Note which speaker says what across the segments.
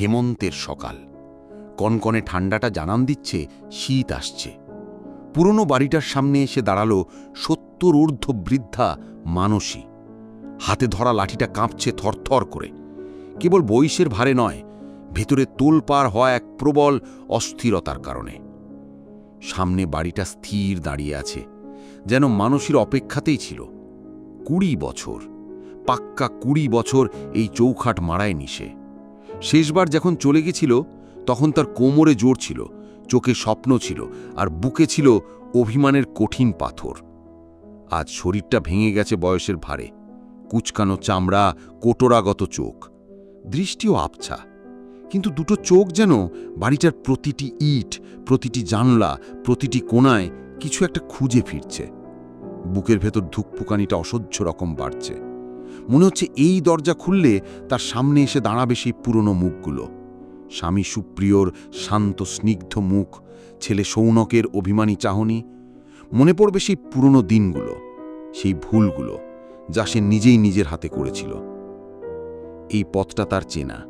Speaker 1: হেমন্তের সকাল। কনকনে ঠান্ডাটা জানান দিচ্ছে, শীত আসছে। পুরনো বাড়িটার সামনে এসে দাঁড়াল সত্তর ঊর্ধ্ব বৃদ্ধা মানসী। হাতে ধরা লাঠিটা কাঁপছে থরথর করে। কেবল বয়সের ভারে নয়, ভেতরে তোলপার হওয়া এক প্রবল অস্থিরতার কারণে। সামনে বাড়িটা স্থির দাঁড়িয়ে আছে, যেন মানসীর অপেক্ষাতেই ছিল। কুড়ি বছর, পাক্কা কুড়ি বছর এই চৌখাট মারায় নিশে শেষবার যখন চলে গেছিল, তখন তার কোমরে জোর ছিল, চোখে স্বপ্ন ছিল, আর বুকে ছিল অভিমানের কঠিন পাথর। আজ শরীরটা ভেঙে গেছে বয়সের ভারে, কুচকানো চামড়া, কোটরাগত চোখ, দৃষ্টিও আবছা। কিন্তু দুটো চোখ যেন বাড়িটার প্রতিটি ইট, প্রতিটি জানলা, প্রতিটি কোণায় কিছু একটা খুঁজে ফিরছে। বুকের ভেতর ধুকপুকানিটা অসহ্য রকম বাড়ছে। মনে হচ্ছে এই দরজা খুললে তার সামনে এসে দাঁড়াবে সেই পুরনো মুখগুলো। স্বামী সুপ্রিয়র শান্ত, স্নিগ্ধ মুখ, ছেলে সৌনকের অভিমানী চাহনি, মনে পড়বে সেই পুরনো দিনগুলো, সেই ভুলগুলো যা সে নিজেই নিজের হাতে করেছিল। এই পথটা তার চেনা।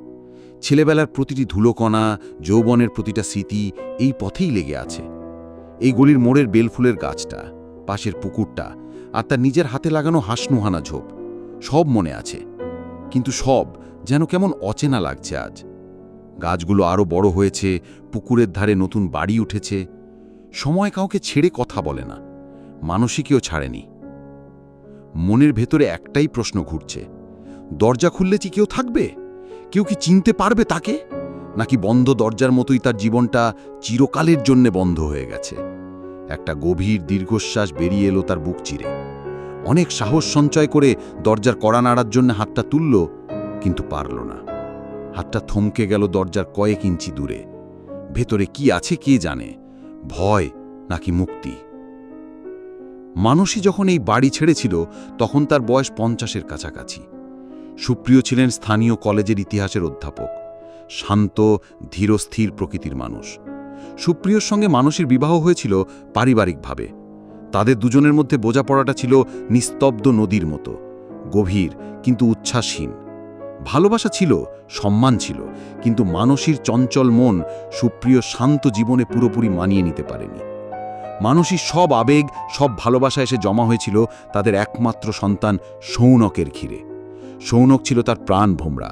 Speaker 1: ছেলেবেলার প্রতিটি ধুলোকণা, যৌবনের প্রতিটা স্মৃতি এই পথেই লেগে আছে। এই গলির মোড়ের বেলফুলের গাছটা, পাশের পুকুরটা আর তার নিজের হাতে লাগানো হাসনুহানা ঝোপ। সব মনে আছে। কিন্তু সব যেন কেমন অচেনা লাগছে আজ। গাছগুলো আরও বড় হয়েছে, পুকুরের ধারে নতুন বাড়ি উঠেছে। সময় কাউকে ছেড়ে কথা বলে না, মানসিকেও ছাড়েনি। মনের ভেতরে একটাই প্রশ্ন ঘুরছে, দরজা খুললে কি কেউ থাকবে? কেউ কি চিনতে পারবে তাকে? নাকি বন্ধ দরজার মতোই তার জীবনটা চিরকালের জন্যে বন্ধ হয়ে গেছে? একটা গভীর দীর্ঘশ্বাস বেরিয়ে এলো তার বুক চিরে। অনেক সাহস সঞ্চয় করে দরজার কড়া নাড়ার জন্য হাতটা তুলল, কিন্তু পারল না। হাতটা থমকে গেল দরজার কয়েক ইঞ্চি দূরে। ভেতরে কি আছে কে জানে? ভয় নাকি মুক্তি? মানসী যখন এই বাড়ি ছেড়েছিল, তখন তার বয়স পঞ্চাশের কাছাকাছি। সুপ্রিয় ছিলেন স্থানীয় কলেজের ইতিহাসের অধ্যাপক। শান্ত, ধীরস্থির প্রকৃতির মানুষ। সুপ্রিয়র সঙ্গে মানসীর বিবাহ হয়েছিল পারিবারিকভাবে। তাদের দুজনের মধ্যে বোঝাপড়াটা ছিল নিস্তব্ধ নদীর মতো। গভীর, কিন্তু উচ্ছ্বাসহীন। ভালোবাসা ছিল, সম্মান ছিল, কিন্তু মানসীর চঞ্চল মন সুপ্রিয় শান্ত জীবনে পুরোপুরি মানিয়ে নিতে পারেনি। মানসীর সব আবেগ, সব ভালোবাসা এসে জমা হয়েছিল তাদের একমাত্র সন্তান সৌনকের ঘিরে। সৌনক ছিল তার প্রাণ ভোমরা।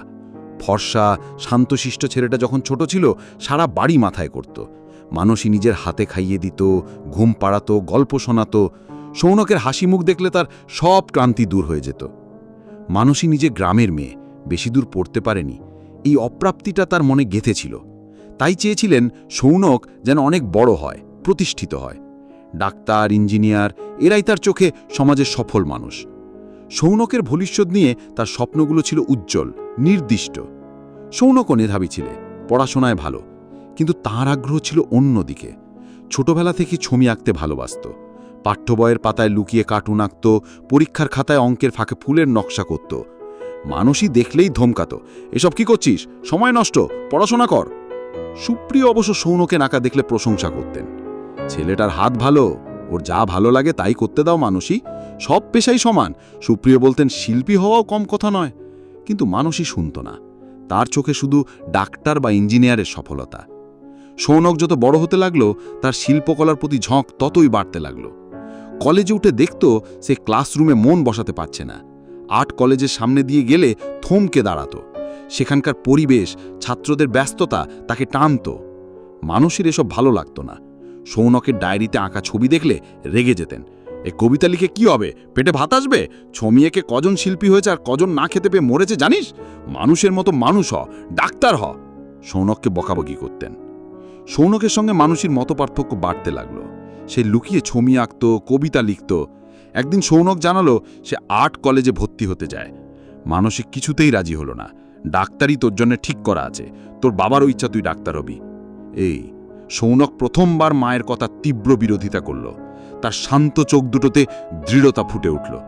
Speaker 1: ফর্সা, শান্তশিষ্ট ছেলেটা যখন ছোট ছিল, সারা বাড়ি মাথায় করত। মানসী নিজের হাতে খাইয়ে দিত, ঘুম পাড়াতো, গল্প শোনাত। সৌনকের হাসি মুখ দেখলে তার সব ক্রান্তি দূর হয়ে যেত। মানসী নিজে গ্রামের মেয়ে, বেশি দূর পড়তে পারেনি। এই অপ্রাপ্তিটা তার মনে গেঁথেছিল তাই চেয়েছিলেন সৌনক যেন অনেক বড় হয়, প্রতিষ্ঠিত হয়। ডাক্তার, ইঞ্জিনিয়ার, এরাই তার চোখে সমাজের সফল মানুষ। সৌনকের ভবিষ্যৎ নিয়ে তার স্বপ্নগুলো ছিল উজ্জ্বল, নির্দিষ্ট। সৌনকও মেধাবী ছিলে, পড়াশোনায় ভালো। কিন্তু তার আগ্রহ ছিল অন্যদিকে। ছোটবেলা থেকে ছবি আঁকতে ভালোবাসত। পাঠ্য বইয়ের পাতায় লুকিয়ে কার্টুন আঁকত, পরীক্ষার খাতায় অঙ্কের ফাঁকে ফুলের নকশা করত। মানুষই দেখলেই ধমকাত, এসব কি করছিস? সময় নষ্ট, পড়াশোনা কর। সুপ্রিয় অবশ্য সৌনকে নাকা দেখলে প্রশংসা করতেন। ছেলেটার হাত ভালো, ওর যা ভালো লাগে তাই করতে দাও মানুষই সব পেশাই সমান। সুপ্রিয় বলতেন, শিল্পী হওয়াও কম কথা নয়। কিন্তু মানুষই শুনত না। তার চোখে শুধু ডাক্তার বা ইঞ্জিনিয়ারের সফলতা। সৌনক যত বড় হতে লাগল, তার শিল্পকলার প্রতি ঝোঁক ততই বাড়তে লাগল। কলেজে উঠে দেখত সে ক্লাসরুমে মন বসাতে পারছে না। আর্ট কলেজের সামনে দিয়ে গেলে থমকে দাঁড়াতো। সেখানকার পরিবেশ, ছাত্রদের ব্যস্ততা তাকে টানত। মানুষের এসব ভালো লাগতো না। সৌনকের ডায়েরিতে আঁকা ছবি দেখলে রেগে যেতেন। এ কবিতা লিখে কি হবে? পেটে ভাত আসবে? ছমিয়েকে কজন শিল্পী হয়েছে আর কজন না খেতে পেয়ে মরেছে জানিস? মানুষের মতো মানুষ হ, ডাক্তার হ। সৌনককে বকাবকি করতেন। সৌনকের সঙ্গে মানুষের মত পার্থক্য বাড়তে লাগল। সে লুকিয়ে ছবি আঁকত, কবিতা লিখত। একদিন সৌনক জানালো, সে আর্ট কলেজে ভর্তি হতে যায়। মানসিক কিছুতেই রাজি হলো না। ডাক্তারই তোর জন্য ঠিক করা আছে। তোর বাবারও ইচ্ছা, তুই ডাক্তার হবি। এই, সৌনক প্রথমবার মায়ের কথা তীব্র বিরোধিতা করল। তার শান্ত চোখ দুটোতে দৃঢ়তা ফুটে উঠল।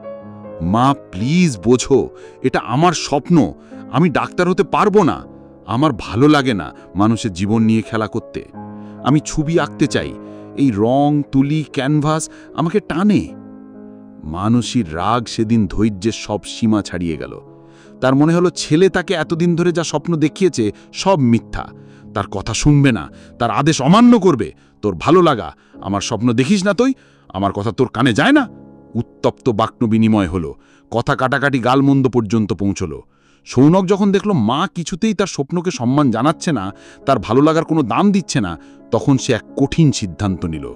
Speaker 1: মা, প্লিজ বোঝো, এটা আমার স্বপ্ন। আমি ডাক্তার হতে পারব না। আমার ভালো লাগে না মানুষের জীবন নিয়ে খেলা করতে। আমি ছবি আঁকতে চাই, এই রং, তুলি, ক্যানভাস আমাকে টানে। মানসীর রাগ সেদিন ধৈর্যের সব সীমা ছাড়িয়ে গেল। তার মনে হলো ছেলে তাকে এতদিন ধরে যা স্বপ্ন দেখিয়েছে সব মিথ্যা। তার কথা শুনবে না, তার আদেশ অমান্য করবে। তোর ভালো লাগা, আমার স্বপ্ন দেখিস না তুই, আমার কথা তোর কানে যায় না। উত্তপ্ত বাক্য বিনিময় হলো, কথা কাটাকাটি গালমন্দ পর্যন্ত পৌঁছলো। সৌনক যখন দেখল মা কিছুতেই তার স্বপ্নকে সম্মান জানাচ্ছে না, তার ভালো লাগার কোনো দাম দিচ্ছে না, তখন সে এক কঠিন সিদ্ধান্ত নিল।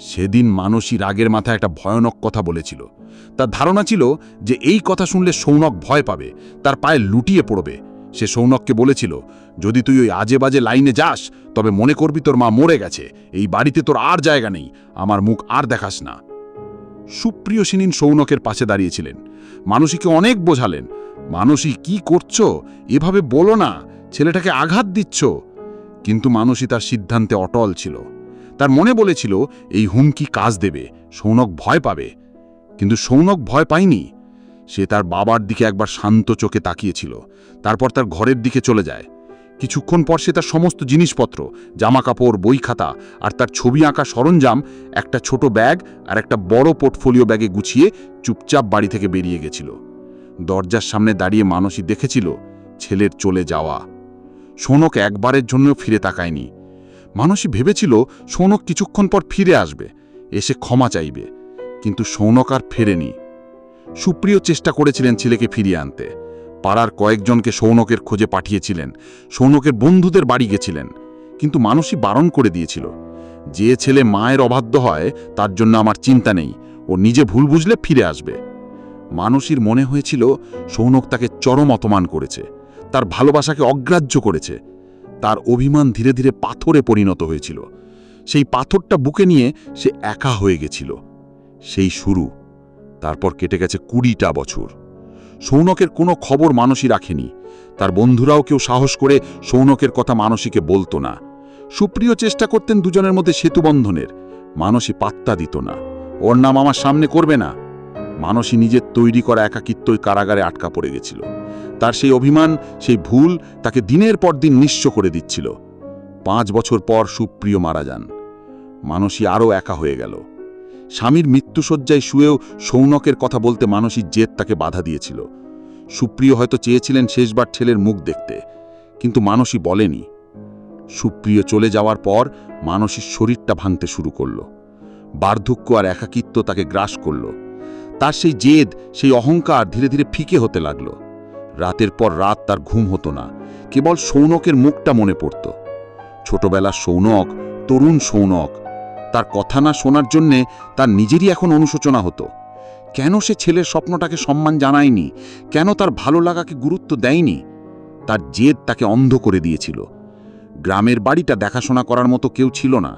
Speaker 1: সেদিন মানসী রাগের মাথায় একটা ভয়ানক কথা বলেছিল। তার ধারণা ছিল যে এই কথা শুনলে সৌনক ভয় পাবে, তার পায়ে লুটিয়ে পড়বে। সে সৌনককে বলেছিল, যদি তুই ওই আজে বাজে লাইনে যাস, তবে মনে করবি তোর মা মরে গেছে। এই বাড়িতে তোর আর জায়গা নেই, আমার মুখ আর দেখাস না। সুপ্রিয় সিনিন সৌনকের পাশে দাঁড়িয়েছিলেন। মানসীকে অনেক বোঝালেন। মানসী কি করছ? এভাবে বলো না। ছেলেটাকে আঘাত দিচ্ছ। কিন্তু মানসী তার সিদ্ধান্তে অটল ছিল। তার মনে বলেছিল, এই হুমকি কাজ দেবে। সৌনক ভয় পাবে। কিন্তু সৌনক ভয় পায়নি। সে তার বাবার দিকে একবার শান্ত চোখে তাকিয়েছিল। তারপর তার ঘরের দিকে চলে যায়। কিছুক্ষণ পর সে তার সমস্ত জিনিসপত্র, জামাকাপড় বই খাতা আর তার ছবি আঁকা সরঞ্জাম, একটা ছোট ব্যাগ আর একটা বড় পোর্টফোলিও ব্যাগে গুছিয়ে চুপচাপ বাড়ি থেকে বেরিয়ে গেছিল। দরজার সামনে দাঁড়িয়ে মানসী দেখেছিল ছেলের চলে যাওয়া। সৌনক একবারের জন্য ফিরে তাকায়নি। মানসী ভেবেছিল সৌনক কিছুক্ষণ পর ফিরে আসবে, এসে ক্ষমা চাইবে, কিন্তু সৌনক আর ফেরেনি। সুপ্রিয় চেষ্টা করেছিলেন ছেলেকে ফিরিয়ে আনতে। পাড়ার কয়েকজনকে সৌনকের খোঁজে পাঠিয়েছিলেন, সৌনকের বন্ধুদের বাড়ি গেছিলেন, কিন্তু মানসী বারণ করে দিয়েছিল, যে ছেলে মায়ের অবাধ্য হয়, তার জন্য আমার চিন্তা নেই, ও নিজে ভুল বুঝলে ফিরে আসবে। মানসীর মনে হয়েছিল সৌনক তাকে চরম অপমান করেছে, তার ভালোবাসাকে অগ্রাহ্য করেছে, তার অভিমান ধীরে ধীরে পাথরে পরিণত হয়েছিল। সেই পাথরটা বুকে নিয়ে সে একা হয়ে গেছিল। সেই শুরু, তারপর কেটে গেছে কুড়িটা বছর। সৌনকের কোনো খবর মানসী রাখেনি। তার বন্ধুরাও কেউ সাহস করে সৌনকের কথা মানসীকে বলতো না। সুপ্রিয় চেষ্টা করতেন দুজনের মধ্যে সেতুবন্ধনের। মানসী পাত্তা দিত না। ওর নাম আমার সামনে করবে না। মানসী নিজের তৈরি করা একাকিত্বই কারাগারে আটকা পড়ে গেছিল। তার সেই অভিমান, সেই ভুল তাকে দিনের পর দিন নিঃস্ব করে দিচ্ছিল। পাঁচ বছর পর সুপ্রিয় মারা যান। মানসী আরও একা হয়ে গেল। স্বামীর মৃত্যুসজ্জায় শুয়েও সৌনকের কথা বলতে মানসীর জেদ তাকে বাধা দিয়েছিল। সুপ্রিয় হয়তো চেয়েছিলেন শেষবার ছেলের মুখ দেখতে, কিন্তু মানসী বলেনি। সুপ্রিয় চলে যাওয়ার পর মানসীর শরীরটা ভাঙতে শুরু করল। বার্ধক্য আর একাকিত্ব তাকে গ্রাস করল। তার সেই জেদ, সেই অহংকার ধীরে ধীরে ফিকে হতে লাগল। রাতের পর রাত তার ঘুম হতো না, কেবল সৌনকের মুখটা মনে পড়ত। ছোটবেলা সৌনক, তরুণ সৌনক, তার কথা না শোনার জন্যে তার নিজেরই এখন অনুশোচনা হতো। কেন সে ছেলের স্বপ্নটাকে সম্মান জানায়নি? কেন তার ভালো লাগাকে গুরুত্ব দেয়নি? তার জেদ তাকে অন্ধ করে দিয়েছিল। গ্রামের বাড়িটা দেখাশোনা করার মতো কেউ ছিল না।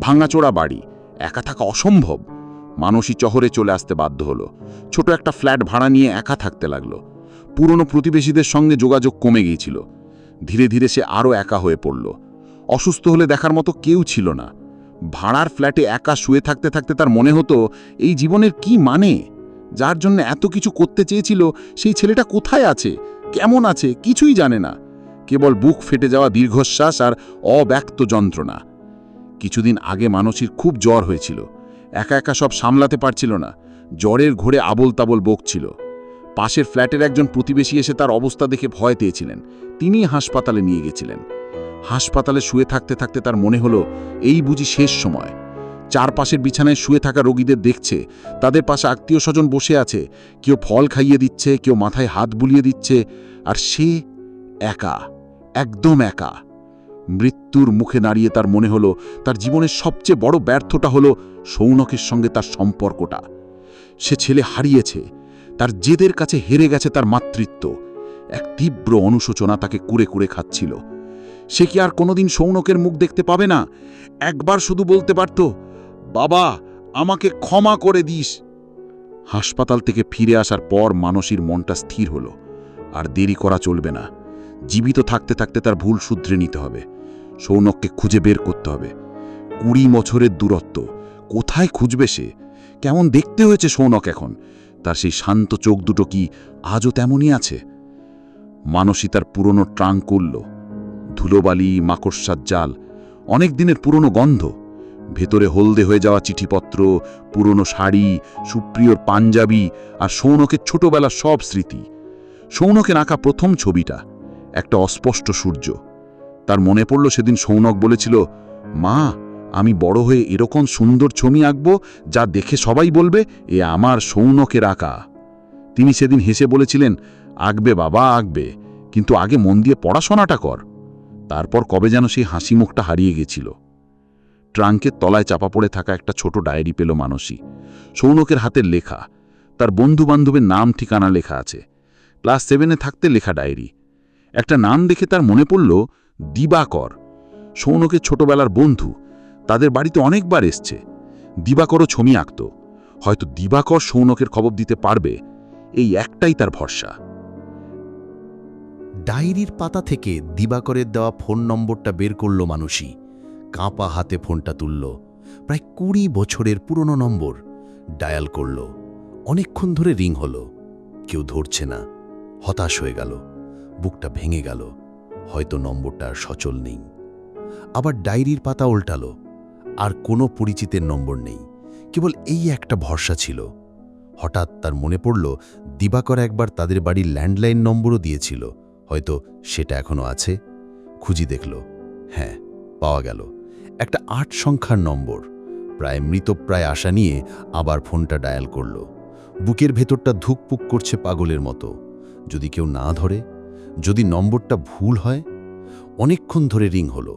Speaker 1: ভাঙাচোড়া বাড়ি, একা থাকা অসম্ভব। মানসী চহরে চলে আসতে বাধ্য হলো। ছোট একটা ফ্ল্যাট ভাড়া নিয়ে একা থাকতে লাগল। পুরনো প্রতিবেশীদের সঙ্গে যোগাযোগ কমে গিয়েছিল। ধীরে ধীরে সে আরও একা হয়ে পড়ল। অসুস্থ হলে দেখার মতো কেউ ছিল না। ভাড়ার ফ্ল্যাটে একা শুয়ে থাকতে থাকতে তার মনে হতো, এই জীবনের কি মানে? যার জন্য এত কিছু করতে চেয়েছিল, সেই ছেলেটা কোথায় আছে? কেমন আছে? কিছুই জানে না। কেবল বুক ফেটে যাওয়া দীর্ঘশ্বাস আর অব্যক্ত যন্ত্রণা। কিছুদিন আগে মানসীর খুব জ্বর হয়েছিল। একা একা সব সামলাতে পারছিল না। জ্বরের ঘোরে আবল তাবল বকছিল। পাশের ফ্ল্যাটের একজন প্রতিবেশী এসে তার অবস্থা দেখে ভয় পেয়েছিলেন। তিনি হাসপাতালে নিয়ে গেছিলেন। হাসপাতালে শুয়ে থাকতে থাকতে তার মনে হলো, এই বুঝি শেষ সময়। চারপাশের বিছানায় শুয়ে থাকা রোগীদের দেখছে, তাদের পাশে আত্মীয় স্বজন বসে আছে, কেউ ফল খাইয়ে দিচ্ছে, কেউ মাথায় হাত বুলিয়ে দিচ্ছে, আর সে একা, একদম একা। মৃত্যুর মুখে দাঁড়িয়ে তার মনে হলো, তার জীবনের সবচেয়ে বড় ব্যর্থটা হলো সৌনকের সঙ্গে তার সম্পর্কটা। সে ছেলে হারিয়েছে, তার জেদের কাছে হেরে গেছে তার মাতৃত্ব। এক তীব্র অনুশোচনা তাকে কুরে কুরে খাচ্ছিল। সে কি আর কোনোদিন সৌনকের মুখ দেখতে পাবে না? একবার শুধু বলতে পারত, বাবা, আমাকে ক্ষমা করে দিস। হাসপাতাল থেকে ফিরে আসার পর মানসীর মনটা স্থির হলো। আর দেরি করা চলবে না। জীবিত থাকতে থাকতে তার ভুল শুধরে নিতে হবে। সৌনককে খুঁজে বের করতে হবে। কুড়ি বছরের দূরত্ব, কোথায় খুঁজবে সে? কেমন দেখতে হয়েছে সৌনক এখন? তার সেই শান্ত চোখ দুটো কি আজও তেমনই আছে? মানসী তার পুরনো ট্রাঙ্ক করল। ধুলোবালি, মাকড়সার জাল, অনেক দিনের পুরনো গন্ধ। ভেতরে হলদে হয়ে যাওয়া চিঠিপত্র, পুরনো শাড়ি, সুপ্রিয়র পাঞ্জাবি আর সৌনকের ছোটবেলার সব স্মৃতি। সৌনকের আঁকা প্রথম ছবিটা, একটা অস্পষ্ট সূর্য। তার মনে পড়ল সেদিন সৌনক বলেছিল, মা, আমি বড় হয়ে এরকম সুন্দর ছবি আঁকব যা দেখে সবাই বলবে, এ আমার সৌনকের আঁকা। তিনি সেদিন হেসে বলেছিলেন, আঁকবে বাবা, আঁকবে, কিন্তু আগে মন দিয়ে পড়াশোনাটা কর। তারপর কবে যেন সেই হাসি মুখটা হারিয়ে গেছিল। ট্রাঙ্কের তলায় চাপা পড়ে থাকা একটা ছোট ডায়েরি পেল মানসী। সৌনকের হাতের লেখা, তার বন্ধু বান্ধবের নাম ঠিকানা লেখা আছে। ক্লাস সেভেনে থাকতে লেখা ডায়েরি। একটা নাম দেখে তার মনে পড়ল দিবাকর। সৌনকের ছোটবেলার বন্ধু, তাদের বাড়িতে অনেকবার এসছে। দিবাকরও ছমি আঁকত। হয়তো দিবাকর সৌনকের খবর দিতে পারবে, এই একটাই তার ভরসা।
Speaker 2: ডায়েরির পাতা থেকে দিবাকরের দেওয়া ফোন নম্বরটা বের করল মানুষই কাঁপা হাতে ফোনটা তুলল। প্রায় কুড়ি বছরের পুরনো নম্বর ডায়াল করল। অনেকক্ষণ ধরে রিং হলো। কেউ ধরছে না। হতাশ হয়ে গেল। বুকটা ভেঙে গেল। হয়তো নম্বরটা আর সচল নেই। আবার ডায়েরির পাতা উল্টালো, আর কোনো পরিচিতের নম্বর নেই। কেবল এই একটা ভরসা ছিল। হঠাৎ তার মনে পড়ল, দিবাকর একবার তাদের বাড়ির ল্যান্ডলাইন নম্বরও দিয়েছিল। হয়তো সেটা এখনও আছে। খুঁজি দেখল হ্যাঁ পাওয়া গেল। একটা আট সংখ্যার নম্বর। প্রায় মৃতপ্রায় আশা নিয়ে আবার ফোনটা ডায়াল করল। বুকের ভেতরটা ধুকপুক করছে পাগলের মতো। যদি কেউ না ধরে যদি নম্বরটা ভুল হয়, অনেকক্ষণ ধরে রিং হলো।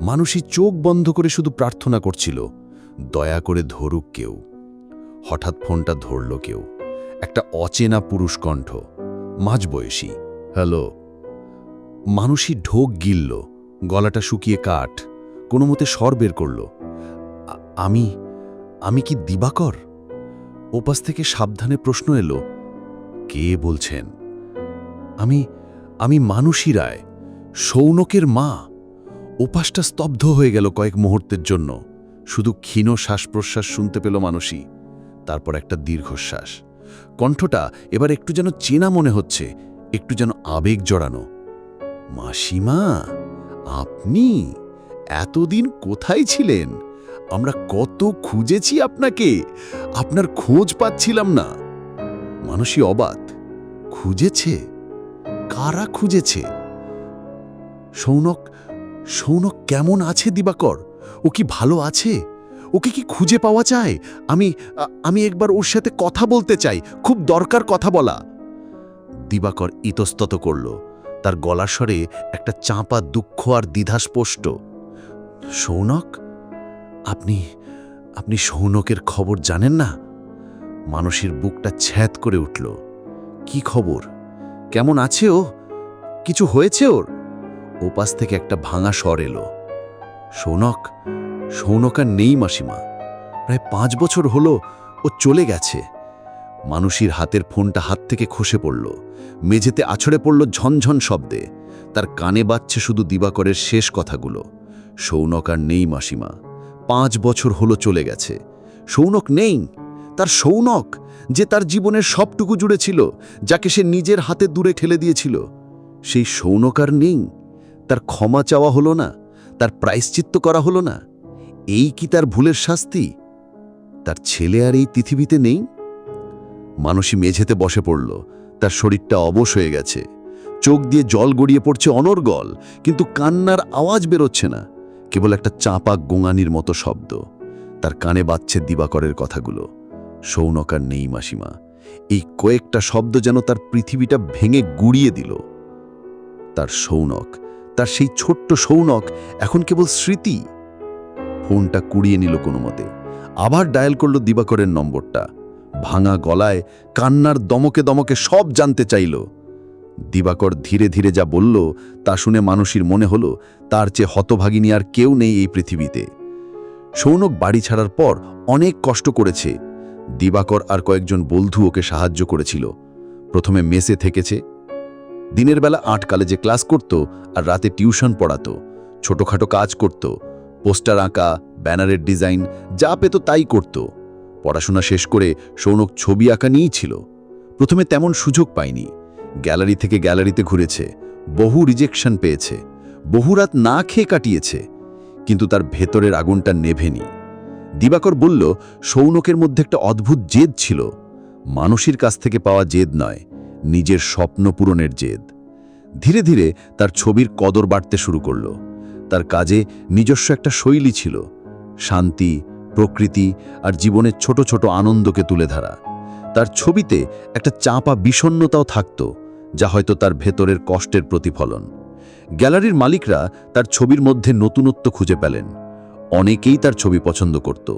Speaker 2: মানুষই চোখ বন্ধ করে শুধু প্রার্থনা করছিল, দয়া করে ধরুক কেউ। হঠাৎ ফোনটা ধরল কেউ। একটা অচেনা পুরুষ কণ্ঠ মাঝবয়সী হ্যালো? মানুষই ঢোক গিলল, গলাটা শুকিয়ে কাঠ, কোনো মতে স্বর বের করল আমি আমি কি দিবাকর? ওপাশ থেকে সাবধানে প্রশ্ন এলো, কে বলছেন? আমি আমি মানুষী রায়, সৌনকের মা। ওপাশটা স্তব্ধ হয়ে গেল কয়েক মুহূর্তের জন্য। শুধু ক্ষীণ শ্বাস প্রশ্বাস শুনতে পেল মানুষই। তারপর একটা দীর্ঘশ্বাস। কণ্ঠটা এবার একটু যেন চেনা মনে হচ্ছে, একটু যেন আবেগ জড়ানো। মাসিমা, আপনি এতদিন কোথায় ছিলেন? আমরা কত খুঁজেছি আপনাকে, আপনার খোঁজ পাচ্ছিলাম না। মানুষই অবাত খুঁজেছে। কারা খুঁজেছে? সৌনক সৌনক কেমন আছে দিবাকর? ও কি ভালো আছে? ওকে কি খুঁজে পাওয়া যায়? আমি আমি একবার ওর সাথে কথা বলতে চাই। খুব দরকার কথা বলা। দিবাকর ইতস্তত করল। তার গলার স্বরে একটা চাঁপা দুঃখ আর দ্বিধাস্পষ্ট। সৌনক? আপনি আপনি সৌনকের খবর জানেন না? মানুষের বুকটা ছ্যাদ করে উঠল। কি খবর? কেমন আছে ও? কিছু হয়েছে ওর? ওপাশ থেকে একটা ভাঙা স্বর এলো। সৌনক সৌনক আর নেই মাসিমা। প্রায় পাঁচ বছর হলো ও চলে গেছে। মানুষের হাতের ফোনটা হাত থেকে খসে পড়ল। মেঝেতে আছড়ে পড়ল ঝনঝন শব্দে। তার কানে বাজছে শুধু দিবাকরের শেষ কথাগুলো। সৌনক আর নেই মাসিমা। পাঁচ বছর হলো চলে গেছে। সৌনক নেই। তার সৌনক যে তার জীবনের সবটুকু জুড়ে ছিল, যাকে সে নিজের হাতে দূরে ঠেলে দিয়েছিল। সেই সৌনক আর নেই। তার ক্ষমা চাওয়া হলো না, তার প্রায়শ্চিত্ত করা হলো না। এই কি তার ভুলের শাস্তি? তার ছেলে আর এই পৃথিবীতে নেই? মানসী মেঝেতে বসে পড়ল। তার শরীরটা অবশ হয়ে গেছে। চোখ দিয়ে জল গড়িয়ে পড়ছে অনর্গল, কিন্তু কান্নার আওয়াজ বেরোচ্ছে না। কেবল একটা চাপা গোঙানির মতো শব্দ। তার কানে বাজছে দিবাকরের কথাগুলো। সৌনকার নেই মাসিমা। এই কয়েকটা শব্দ যেন তার পৃথিবীটা ভেঙে গুড়িয়ে দিল। তার সৌনক তার সেই ছোট্ট সৌনক এখন কেবল স্মৃতি। ফোনটা কুড়িয়ে নিল কোনো মতে। আবার ডায়াল করল দিবাকরের নম্বরটা। ভাঙা গলায় কান্নার দমকে দমকে সব জানতে চাইল। দিবাকর ধীরে ধীরে যা বলল তা শুনে মানুষের মনে হলো তার চেয়ে হতভাগিনী আর কেউ নেই এই পৃথিবীতে। সৌনক বাড়ি ছাড়ার পর অনেক কষ্ট করেছে। দিবাকর আর কয়েকজন বন্ধু ওকে সাহায্য করেছিল। প্রথমে মেসে থেকেছে। দিনের বেলা আট কলেজে ক্লাস করত আর রাতে টিউশন পড়াতো, ছোটখাটো কাজ করত, পোস্টার আঁকা, ব্যানারের ডিজাইন, যা পেত তাই করত। পড়াশোনা শেষ করে সৌনক ছবি আঁকা নিয়েই ছিল। প্রথমে তেমন সুযোগ পায়নি। গ্যালারি থেকে গ্যালারিতে ঘুরেছে, বহু রিজেকশন পেয়েছে, বহু রাত না খেয়ে কাটিয়েছে, কিন্তু তার ভেতরের আগুনটা নেভেনি। দিবাকর বলল, সৌনকের মধ্যে একটা অদ্ভুত জেদ ছিল। মানুষের কাছ থেকে পাওয়া জেদ নয়, নিজের স্বপ্ন পূরণের জেদ। ধীরে ধীরে তার ছবির কদর বাড়তে শুরু করল। তার কাজে নিজস্ব একটা শৈলী ছিল, শান্তি, প্রকৃতি আর জীবনের ছোট ছোট আনন্দকে তুলে ধরা। তার ছবিতে একটা চাপা বিষণ্ণতাও থাকত, যা হয়তো তার ভেতরের কষ্টের প্রতিফলন। গ্যালারির মালিকরা তার ছবির মধ্যে নতুনত্ব খুঁজে পেলেন। অনেকেই তার ছবি পছন্দ করত।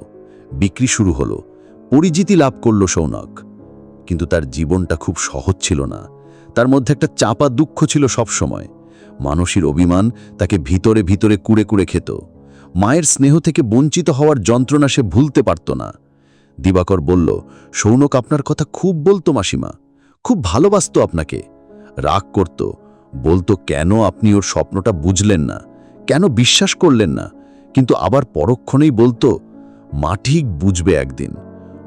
Speaker 2: বিক্রি শুরু হলো, পরিচিতি লাভ করল সৌনক। কিন্তু তার জীবনটা খুব সহজ ছিল না। তার মধ্যে একটা চাপা দুঃখ ছিল সবসময় মানসীর অভিমান তাকে ভিতরে ভিতরে কুড়ে কুড়ে খেত। মায়ের স্নেহ থেকে বঞ্চিত হওয়ার যন্ত্রণা সে ভুলতে পারত না। দিবাকর বলল, সৌনক, আপনার কথা খুব বলতো মাসিমা। খুব ভালোবাসতো আপনাকে। রাগ করত। বলতো, কেন আপনি ওর স্বপ্নটা বুঝলেন না? কেন বিশ্বাস করলেন না? কিন্তু আবার পরক্ষণেই বলতো, মা ঠিক বুঝবে একদিন,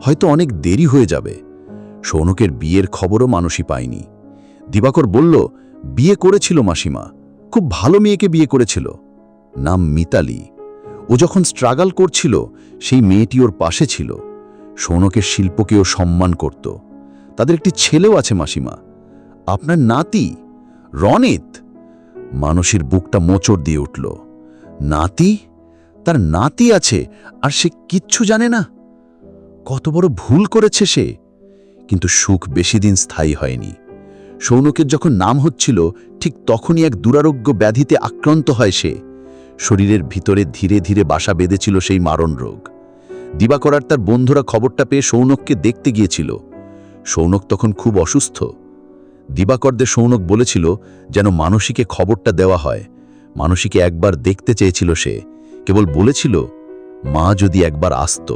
Speaker 2: হয়তো অনেক দেরি হয়ে যাবে। সৌনকের বিয়ের খবরও মানুষই পায়নি। দিবাকর বলল, বিয়ে করেছিল মাসিমা, খুব ভালো মেয়েকে বিয়ে করেছিল, নাম মিতালি। ও যখন স্ট্রাগল করছিল, সেই মেয়েটি ওর পাশে ছিল। সৌনকের শিল্পকেও সম্মান করত। তাদের একটি ছেলেও আছে মাসিমা। আপনার নাতি, রনিত? মানসীর বুকটা মোচড় দিয়ে উঠল। নাতি? তার নাতি আছে আর সে কিচ্ছু জানে না। কত বড় ভুল করেছে সে। কিন্তু সুখ বেশি দিন স্থায়ী হয়নি। সৌনকের যখন নাম হচ্ছিল, ঠিক তখনই এক দুরারোগ্য ব্যাধিতে আক্রান্ত হয় সে। শরীরের ভিতরে ধীরে ধীরে বাসা বেঁধেছিল সেই মারণ রোগ। দিবাকরার তার বন্ধুরা খবরটা পেয়ে সৌনককে দেখতে গিয়েছিল। সৌনক তখন খুব অসুস্থ। দিবাকরদের সৌনক বলেছিল, যেন মানসীকে খবরটা দেওয়া হয়। মানসীকে একবার দেখতে চেয়েছিল সে। কেবল বলেছিল, মা যদি একবার আসত,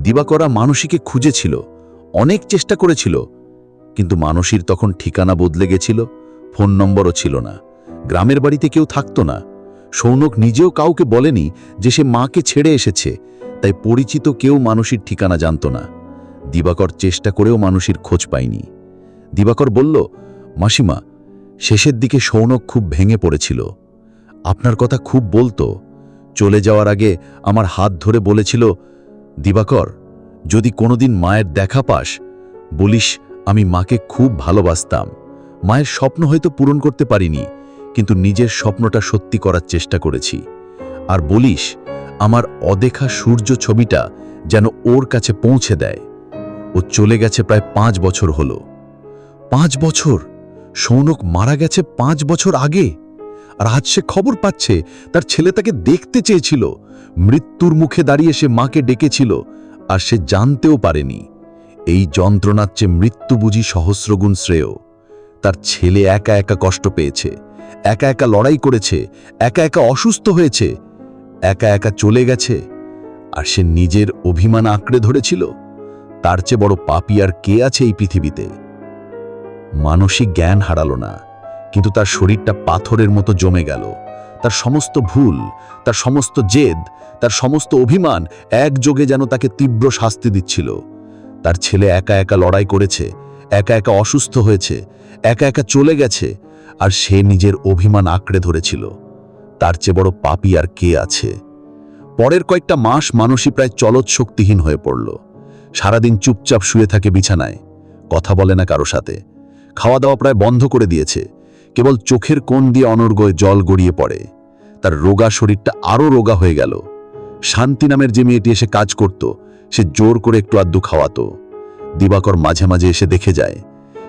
Speaker 2: দিবাকরা মানসীকে খুঁজেছিল, অনেক চেষ্টা করেছিল, কিন্তু মানসীর তখন ঠিকানা বদলে গেছিল, ফোন নম্বরও ছিল না, গ্রামের বাড়িতে কেউ থাকতো না। সৌনক নিজেও কাউকে বলেনি যে সে মাকে ছেড়ে এসেছে, তাই পরিচিত কেউ মানসীর ঠিকানা জানত না। দিবাকর চেষ্টা করেও মানুষের খোঁজ পায়নি। দিবাকর বলল, মাসিমা, শেষের দিকে সৌনক খুব ভেঙে পড়েছিল। আপনার কথা খুব বলতো চলে যাওয়ার আগে আমার হাত ধরে বলেছিল, দিবাকর, যদি কোনোদিন মায়ের দেখা পাস, বলিস আমি মাকে খুব ভালোবাসতাম। মায়ের স্বপ্ন হয়তো পূরণ করতে পারিনি, কিন্তু নিজের স্বপ্নটা সত্যি করার চেষ্টা করেছি। আর বলিস, আমার অদেখা সূর্য ছবিটা যেন ওর কাছে পৌঁছে দেয়। ও চলে গেছে প্রায় পাঁচ বছর হলো। পাঁচ বছর? সৌনক মারা গেছে পাঁচ বছর আগে? আজ সে খবর পাচ্ছে, তার ছেলে তাকে দেখতে চেয়েছিল। মৃত্যুর মুখে দাঁড়িয়ে সে মাকে ডেকেছিল, আর সে জানতেও পারেনি। এই যন্ত্রণার চেয়ে মৃত্যু বুঝি সহস্রগুণ শ্রেয়। তার ছেলে একা একা কষ্ট পেয়েছে, একা একা লড়াই করেছে, একা একা অসুস্থ হয়েছে, একা একা চলে গেছে, আর সে নিজের অভিমান আঁকড়ে ধরেছিল। তার চেয়ে বড় পাপি আর কে আছে এই পৃথিবীতে? মানসিক জ্ঞান হারালো না। কিন্তু তার শরীরটা পাথরের মতো জমে গেল। তার সমস্ত ভুল, তার সমস্ত জেদ, তার সমস্ত অভিমান একযোগে যেন তাকে তীব্র শাস্তি দিচ্ছিল। তার ছেলে একা একা লড়াই করেছে, একা একা অসুস্থ হয়েছে, একা একা চলে গেছে, আর সে নিজের অভিমান আঁকড়ে ধরেছিল। তার চেয়ে বড় পাপি আর কে আছে? পরের কয়েকটা মাস মানসী প্রায় চলৎ শক্তিহীন হয়ে পড়ল। সারাদিন চুপচাপ শুয়ে থাকে বিছানায়, কথা বলে না কারও সাথে। খাওয়া দাওয়া প্রায় বন্ধ করে দিয়েছে। কেবল চোখের কোণ দিয়ে অনর্গয়ে জল গড়িয়ে পড়ে। তার রোগা শরীরটা আরও রোগা হয়ে গেল। শান্তি নামের যে মেয়েটি এসে কাজ করত, সে জোর করে একটু আদ্যু খাওয়াতো। দিবাকর মাঝে মাঝে এসে দেখে যায়,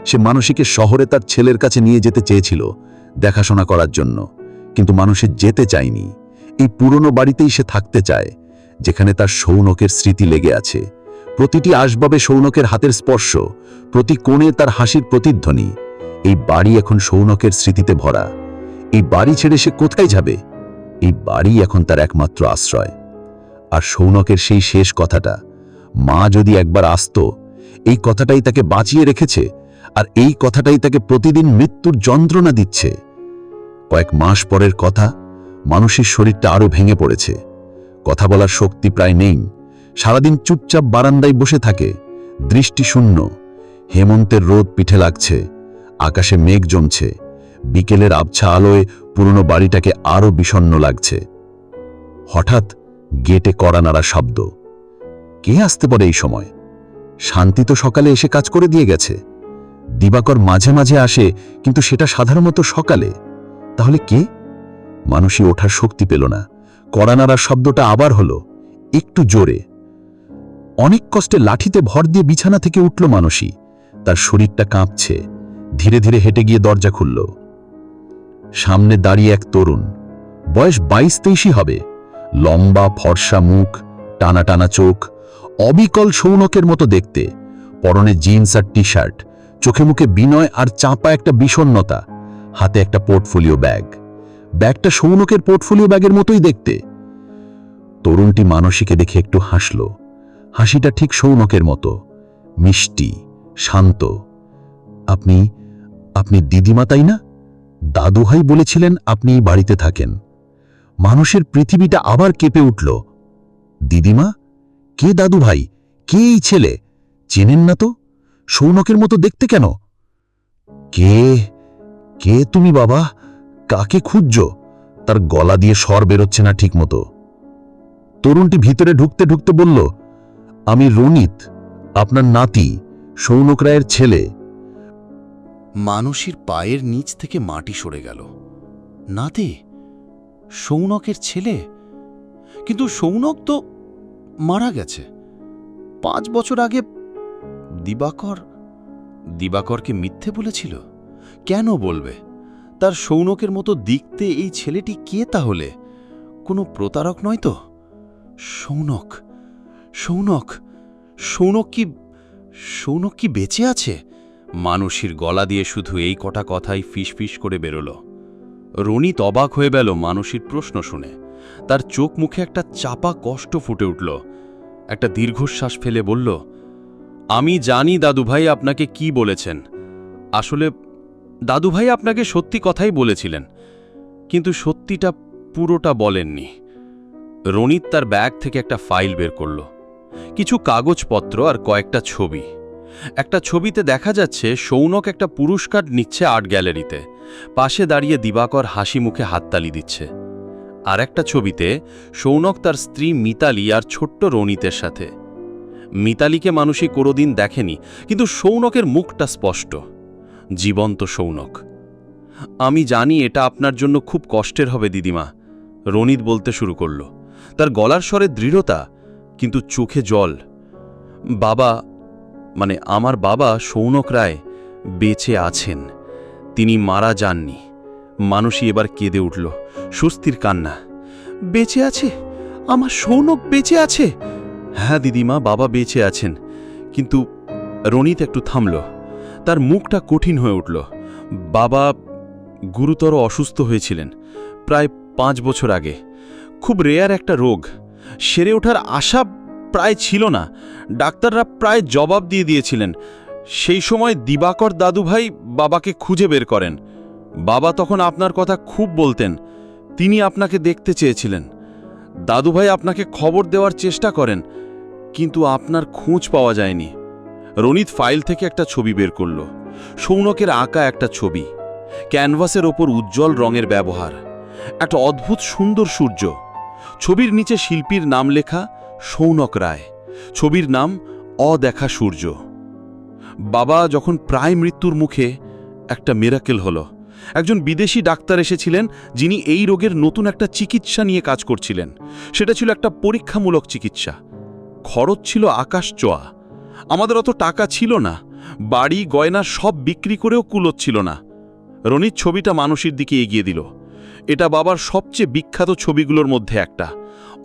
Speaker 2: সে মানসীকে শহরে তার ছেলের কাছে নিয়ে যেতে চেয়েছিল দেখাশোনা করার জন্য। কিন্তু মানুষে যেতে চায়নি। এই পুরনো বাড়িতেই সে থাকতে চায়, যেখানে তার সৌনকের স্মৃতি লেগে আছে। প্রতিটি আসবাবে সৌনকের হাতের স্পর্শ, প্রতি কোণে তার হাসির প্রতিধ্বনি। এই বাড়ি এখন সৌনকের স্মৃতিতে ভরা। এই বাড়ি ছেড়ে সে কোথায় যাবে? এই বাড়ি এখন তার একমাত্র আশ্রয়। আর সৌনকের সেই শেষ কথাটা, মা যদি একবার আসত, এই কথাটাই তাকে বাঁচিয়ে রেখেছে, আর এই কথাটাই তাকে প্রতিদিন মৃত্যুর যন্ত্রণা দিচ্ছে। কয়েক মাস পরের কথা, মানুষের শরীরটা আরও ভেঙে পড়েছে। কথা বলার শক্তি প্রায় নেই। সারাদিন চুপচাপ বারান্দায় বসে থাকে। দৃষ্টি শূন্য। হেমন্তের রোদ পিঠে লাগছে। আকাশে মেঘ জমছে, বিকেলের আবছা আলোয় পুরনো বাড়িটাকে আরও বিষণ্ণ লাগছে। হঠাৎ গেটে কড়া নাড়া শব্দ। কে আসতে পারে এই সময়? শান্তি তো সকালে এসে কাজ করে দিয়ে গেছে। দিবাকর মাঝে মাঝে আসে, কিন্তু সেটা সাধারণত সকালে। তাহলে কে? মানুষই ওঠার শক্তি পেল না। কড়ানাড়ার শব্দটা আবার হলো, একটু জোরে। অনেক কষ্টে লাঠিতে ভর দিয়ে বিছানা থেকে উঠল মানসী তার শরীরটা কাঁপছে। ধীরে ধীরে হেঁটে গিয়ে দরজা খুলল। সামনে দাঁড়িয়ে এক তরুণ, বয়স বাইশ তেইশই হবে, লম্বা, ফর্সা মুখ, টানা টানা চোখ, অবিকল সৌনকের মতো দেখতে, পরনে জিন্স আর টি শার্ট চোখে মুখে বিনয় আর চাপা একটা বিষণ্নতা হাতে একটা পোর্টফোলিও ব্যাগ। ব্যাগটা সৌনকের পোর্টফোলিও ব্যাগের মতোই দেখতে। তরুণটি মানসীকে দেখে একটু হাসল। হাসিটা ঠিক সৌনকের মতো, মিষ্টি, শান্ত। আপনি আপনি দিদিমা, তাই না? দাদুভাই বলেছিলেন আপনি বাড়িতে থাকেন। মানুষের পৃথিবীটা আবার কেঁপে উঠল। দিদিমা? কে দাদুভাই? কে এই ছেলে? চেনেন না তো? সৌনকের মতো দেখতে কেন? কে? কে তুমি বাবা? কাকে খুঁজছ? তার গলা দিয়ে স্বর বেরোচ্ছে না ঠিকমতো। তরুণটি ভিতরে ঢুকতে ঢুকতে বলল, আমি রনিত, আপনার নাতি, সৌনক রায়ের ছেলে।
Speaker 1: মানুষের পায়ের নিচ থেকে মাটি সরে গেল। নাতে সৌনকের ছেলে? কিন্তু সৌনক তো মারা গেছে। পাঁচ বছর আগে দিবাকর, দিবাকরকে মিথ্যে বলেছিল? কেন বলবে? তার সৌনকের মতো দেখতে এই ছেলেটি কে তাহলে? কোনো প্রতারক নয় তো? সৌনক সৌনক সৌনক কি সৌনক কি বেঁচে আছে? মানুষের গলা দিয়ে শুধু এই কটা কথাই ফিসফিস করে বেরোল। রনিত অবাক হয়ে গেল মানুষের প্রশ্ন শুনে। তার চোখ মুখে একটা চাপা কষ্ট ফুটে উঠল। একটা দীর্ঘশ্বাস ফেলে বলল, আমি জানি দাদুভাই আপনাকে কি বলেছেন। আসলে দাদুভাই আপনাকে সত্যি কথাই বলেছিলেন, কিন্তু সত্যিটা পুরোটা বলেননি। রনিত তার ব্যাগ থেকে একটা ফাইল বের করল। কিছু কাগজপত্র আর কয়েকটা ছবি। একটা ছবিতে দেখা যাচ্ছে সৌনক একটা পুরস্কার নিচ্ছে আর্ট গ্যালারিতে। পাশে দাঁড়িয়ে দিবাকর হাসি মুখে হাততালি দিচ্ছে। আর একটা ছবিতে সৌনক তার স্ত্রী মিতালি আর ছোট্ট রনিতের সাথে। মিতালিকে মানুষই কোনোদিন দেখেনি, কিন্তু সৌনকের মুখটা স্পষ্ট। জীবন্ত সৌনক। আমি জানি এটা আপনার জন্য খুব কষ্টের হবে, দিদিমা, রনিত বলতে শুরু করল। তার গলার স্বরে দৃঢ়তা, কিন্তু চোখে জল। বাবা মানে আমার বাবা সৌনক রায় বেঁচে আছেন। তিনি মারা যাননি। মানুষই এবার কেঁদে উঠল। স্বস্তির কান্না। বেঁচে আছে? আমার সৌনক বেঁচে আছে? হ্যাঁ দিদিমা, বাবা বেঁচে আছেন। কিন্তু রনিত একটু থামল। তার মুখটা কঠিন হয়ে উঠল। বাবা গুরুতর অসুস্থ হয়েছিলেন প্রায় পাঁচ বছর আগে। খুব রেয়ার একটা রোগ। সেরে ওঠার আশা প্রায় ছিল না। ডাক্তাররা প্রায় জবাব দিয়ে দিয়েছিলেন, সেই সময় দিবাকর দাদুভাই বাবাকে খুঁজে বের করেন। বাবা তখন আপনার কথা খুব বলতেন, তিনি আপনাকে দেখতে চেয়েছিলেন। দাদুভাই আপনাকে খবর দেওয়ার চেষ্টা করেন, কিন্তু আপনার খোঁজ পাওয়া যায়নি। রনিত ফাইল থেকে একটা ছবি বের করল, সৌনকের আঁকা একটা ছবি। ক্যানভাসের ওপর উজ্জ্বল রঙের ব্যবহার। একটা অদ্ভুত সুন্দর সূর্য। ছবির নিচে শিল্পীর নাম লেখা সৌনক রায়। ছবির নাম অদেখা সূর্য। বাবা যখন প্রায় মৃত্যুর মুখে একটা মেরাকেল হলো। একজন বিদেশি ডাক্তার এসেছিলেন যিনি এই রোগের নতুন একটা চিকিৎসা নিয়ে কাজ করছিলেন। সেটা ছিল একটা পরীক্ষামূলক চিকিৎসা। খরচ ছিল আকাশ চোয়া। আমাদের অত টাকা ছিল না। বাড়ি, গয়না সব বিক্রি করেও কুলোচ্ছিল না। রনির ছবিটা মানুষের দিকে এগিয়ে দিল। এটা বাবার সবচেয়ে বিখ্যাত ছবিগুলোর মধ্যে একটা।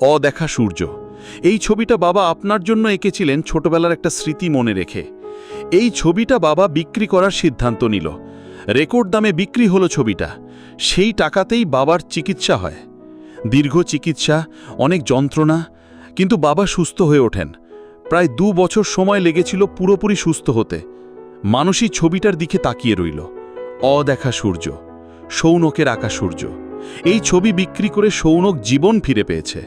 Speaker 1: অদেখা সূর্য। এই ছবিটা বাবা আপনার জন্য এঁকেছিলেন ছোটবেলার একটা স্মৃতি মনে রেখে। এই ছবিটা বাবা বিক্রি করার সিদ্ধান্ত নিল। রেকর্ড দামে বিক্রি হলো ছবিটা। সেই টাকাতেই বাবার চিকিৎসা হয়। দীর্ঘ চিকিৎসা, অনেক যন্ত্রণা, কিন্তু বাবা সুস্থ হয়ে ওঠেন। প্রায় দু বছর সময় লেগেছিল পুরোপুরি সুস্থ হতে। মানুষই ছবিটার দিকে তাকিয়ে রইল। অদেখা সূর্য, সৌনকের আঁকা সূর্য। এই ছবি বিক্রি করে সৌনক জীবন ফিরে পেয়েছে।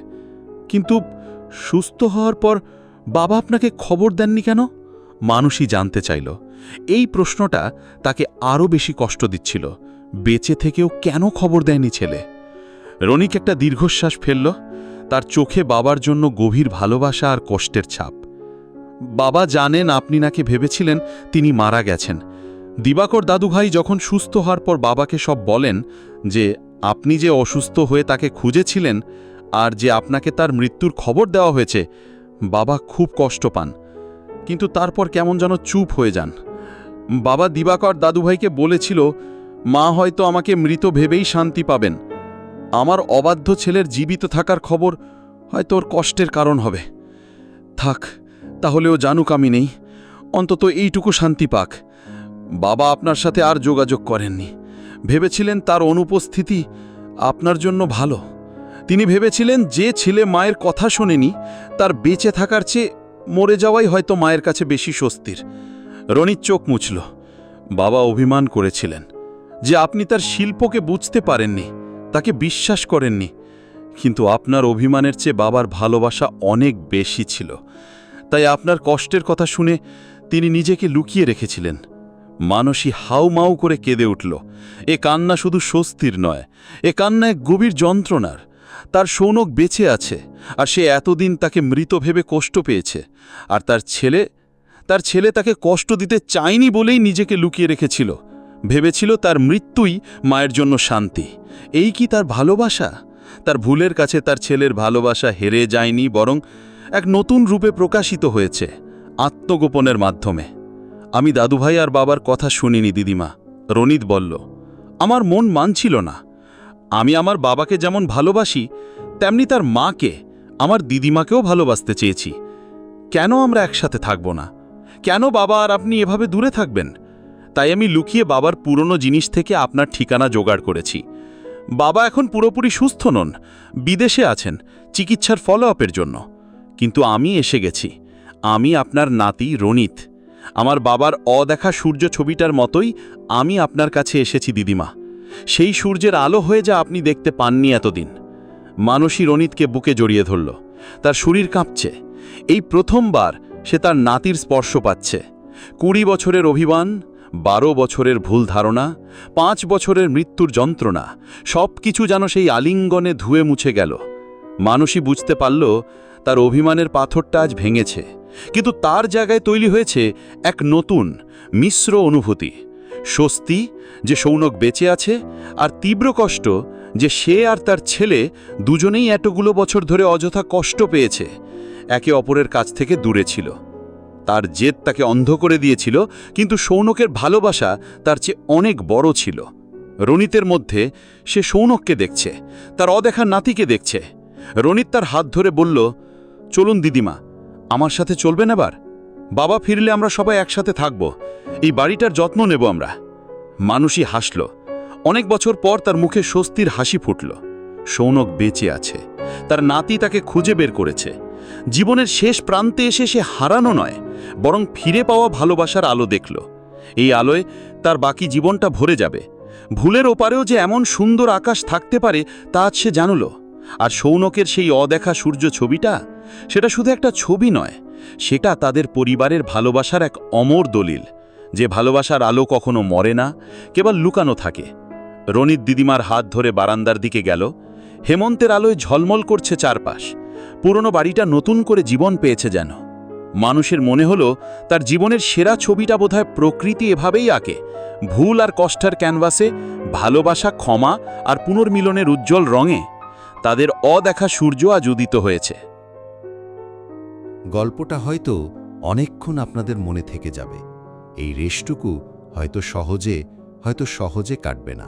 Speaker 1: কিন্তু সুস্থ হওয়ার পর বাবা আপনাকে খবর দেননি কেন? মানুষই জানতে চাইল। এই প্রশ্নটা তাকে আরও বেশি কষ্ট দিচ্ছিল। বেঁচে থেকেও কেন খবর দেয়নি ছেলে? রনিক একটা দীর্ঘশ্বাস ফেলল। তার চোখে বাবার জন্য গভীর ভালোবাসা আর কষ্টের ছাপ। বাবা জানেন আপনি নাকি ভেবেছিলেন তিনি মারা গেছেন। দিবাকর দাদুভাই যখন সুস্থ হওয়ার পর বাবাকে সব বলেন যে আপনি যে অসুস্থ হয়ে তাকে খুঁজেছিলেন আর যে আপনাকে তার মৃত্যুর খবর দেওয়া হয়েছে, বাবা খুব কষ্ট পান। কিন্তু তারপর কেমন যেন চুপ হয়ে যান। বাবা দিবাকর দাদুভাইকে বলেছিল, মা হয়তো আমাকে মৃত ভেবেই শান্তি পাবেন। আমার অবাধ্য ছেলের জীবিত থাকার খবর হয়তো ওর কষ্টের কারণ হবে। থাক তাহলেও জানুক আমি নেই। অন্তত এইটুকু শান্তি পাক। বাবা আপনার সাথে আর যোগাযোগ করেননি। ভেবেছিলেন তার অনুপস্থিতি আপনার জন্য ভালো। তিনি ভেবেছিলেন যে ছেলে মায়ের কথা শোনেনি, তার বেঁচে থাকার চেয়ে মরে যাওয়াই হয়তো মায়ের কাছে বেশি স্বস্তির। রনির চোখ মুছল। বাবা অভিমান করেছিলেন যে আপনি তার শিল্পকে বুঝতে পারেননি, তাকে বিশ্বাস করেননি। কিন্তু আপনার অভিমানের চেয়ে বাবার ভালোবাসা অনেক বেশি ছিল। তাই আপনার কষ্টের কথা শুনে তিনি নিজেকে লুকিয়ে রেখেছিলেন। মানসী হাউমাউ করে কেঁদে উঠল। এ কান্না শুধু স্বস্তির নয়, এ কান্না এক গভীর যন্ত্রণার। তার সৌনক বেঁচে আছে আর সে এতদিন তাকে মৃত ভেবে কষ্ট পেয়েছে। আর তার ছেলে তার ছেলে তাকে কষ্ট দিতে চায়নি বলেই নিজেকে লুকিয়ে রেখেছিল। ভেবেছিল তার মৃত্যুই মায়ের জন্য শান্তি। এই কি তার ভালোবাসা? তার ভুলের কাছে তার ছেলের ভালোবাসা হেরে যায়নি, বরং এক নতুন রূপে প্রকাশিত হয়েছে আত্মগোপনের মাধ্যমে। আমি দাদুভাই আর বাবার কথা শুনিনি, দিদিমা। রনিত বলল, আমার মন মানছিল না। আমি আমার বাবাকে যেমন ভালোবাসি, তেমনি তার মাকে, আমার দিদিমাকেও ভালোবাসতে চেয়েছি। কেন আমরা একসাথে থাকব না? কেন বাবা আর আপনি এভাবে দূরে থাকবেন? তাই আমি লুকিয়ে বাবার পুরনো জিনিস থেকে আপনার ঠিকানা জোগাড় করেছি। বাবা এখন পুরোপুরি সুস্থ নন, বিদেশে আছেন, চিকিৎসার ফলো আপের জন্য। কিন্তু আমি এসে গেছি। আমি আপনার নাতি রনিত। আমার বাবার অদেখা সূর্য ছবিটার মতোই আমি আপনার কাছে এসেছি, দিদিমা। সেই সূর্যের আলো হয়ে যা আপনি দেখতে পাননি এতদিন। মানসী রনিতকে বুকে জড়িয়ে ধরল। তার শরীর কাঁপছে। এই প্রথমবার সে তার নাতির স্পর্শ পাচ্ছে। কুড়ি বছরের অভিমান, বারো বছরের ভুল ধারণা, পাঁচ বছরের মৃত্যুর যন্ত্রণা সব কিছু যেন সেই আলিঙ্গনে ধুয়ে মুছে গেল। মানুষই বুঝতে পারল, তার অভিমানের পাথরটা আজ ভেঙেছে। কিন্তু তার জায়গায় তৈরি হয়েছে এক নতুন, মিশ্র অনুভূতি। স্বস্তি, যে সৌনক বেঁচে আছে, আর তীব্র কষ্ট, যে সে আর তার ছেলে দুজনেই এতগুলো বছর ধরে অযথা কষ্ট পেয়েছে, একে অপরের কাছ থেকে দূরে ছিল। তার জেদ তাকে অন্ধ করে দিয়েছিল, কিন্তু সৌনকের ভালোবাসা তার চেয়ে অনেক বড় ছিল। রনিতের মধ্যে সে সৌনককে দেখছে, তার অদেখা নাতিকে দেখছে। রনিত তার হাত ধরে বলল, চলুন দিদিমা, আমার সাথে চলবেন এবার? বাবা ফিরলে আমরা সবাই একসাথে থাকব। এই বাড়িটার যত্ন নেব আমরা। মানুষই হাসল। অনেক বছর পর তার মুখে স্বস্তির হাসি ফুটল। সৌনক বেঁচে আছে। তার নাতি তাকে খুঁজে বের করেছে। জীবনের শেষ প্রান্তে এসে সে হারানো নয়, বরং ফিরে পাওয়া ভালোবাসার আলো দেখল। এই আলোয় তার বাকি জীবনটা ভরে যাবে। ভুলের ওপারেও যে এমন সুন্দর আকাশ থাকতে পারে, তা আজ সে জানল। আর সৌনকের সেই অদেখা সূর্য ছবিটা সেটা শুধু একটা ছবি নয়, সেটা তাদের পরিবারের ভালোবাসার এক অমর দলিল, যে ভালোবাসার আলো কখনো মরে না, কেবল লুকানো থাকে। রনিত দিদিমার হাত ধরে বারান্দার দিকে গেল, হেমন্তের আলোয় ঝলমল করছে চারপাশ, পুরনো বাড়িটা নতুন করে জীবন পেয়েছে যেন। মানুষের মনে হলো, তার জীবনের সেরা ছবিটা বোধহয় প্রকৃতি এভাবেই আঁকে, ভুল আর কষ্টের ক্যানভাসে ভালোবাসা ক্ষমা আর পুনর্মিলনের উজ্জ্বল রঙে। তাদের অদেখা সূর্য আজ উদিত হয়েছে।
Speaker 2: গল্পটা হয়তো অনেকক্ষণ আপনাদের মনে থেকে যাবে। এই রেশটুকু হয়তো সহজে হয়তো সহজে কাটবে না।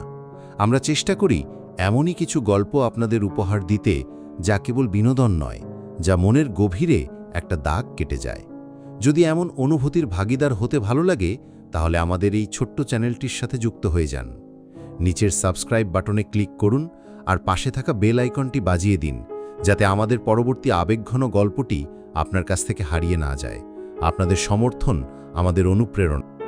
Speaker 2: আমরা চেষ্টা করি এমনই কিছু গল্প আপনাদের উপহার দিতে যা কেবল বিনোদন নয়, যা মনের গভীরে একটা দাগ কেটে যায়। যদি এমন অনুভূতির ভাগিদার হতে ভালো লাগে, তাহলে আমাদের এই ছোট্ট চ্যানেলটির সাথে যুক্ত হয়ে যান। নিচের সাবস্ক্রাইব বাটনে ক্লিক করুন আর পাশে থাকা বেল আইকনটি বাজিয়ে দিন, যাতে আমাদের পরবর্তী আবেগঘন গল্পটি আপনার কাছ থেকে হারিয়ে না যায়। আপনাদের সমর্থন আমাদের অনুপ্রেরণা।